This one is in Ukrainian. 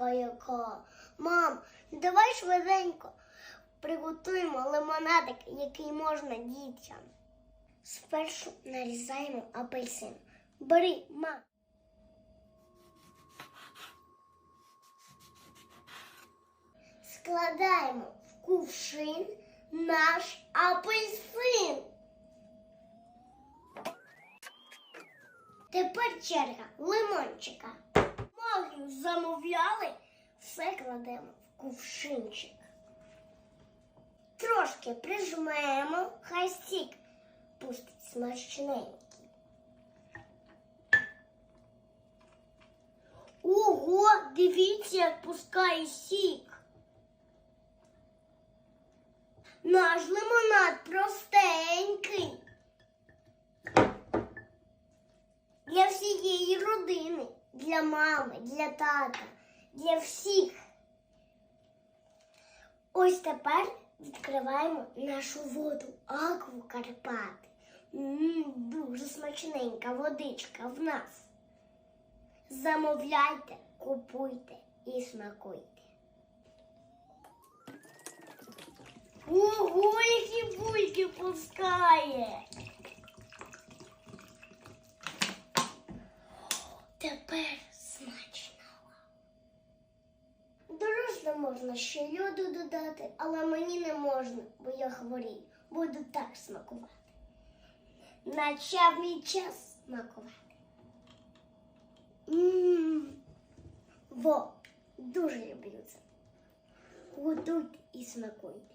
яка. Мам, давай швиденько приготуємо лимонадик, який можна дітям. Спершу нарізаємо апельсин. Бери, мам. Складаємо в кувшин наш апельсин. Тепер черга лимончика. Магію замовляли, все кладемо в кувшинчик. Трошки прижмемо, хай сік пустить смачненький. Ого, дивіться, як пускає сік. Наш лимонад простенький. Для мами, для тата, для всіх. Ось тепер відкриваємо нашу воду Акву Карпати. М, Дуже смачненька водичка в нас. Замовляйте, купуйте і смакуйте. Ого, які бульки пускає! Тепер смачно. Дорожно можна ще льоду додати, але мені не можна, бо я хворію. Буду так смакувати. Начав мій час смакувати. Мм. Во, дуже люблю це. Готуйте і смакуйте.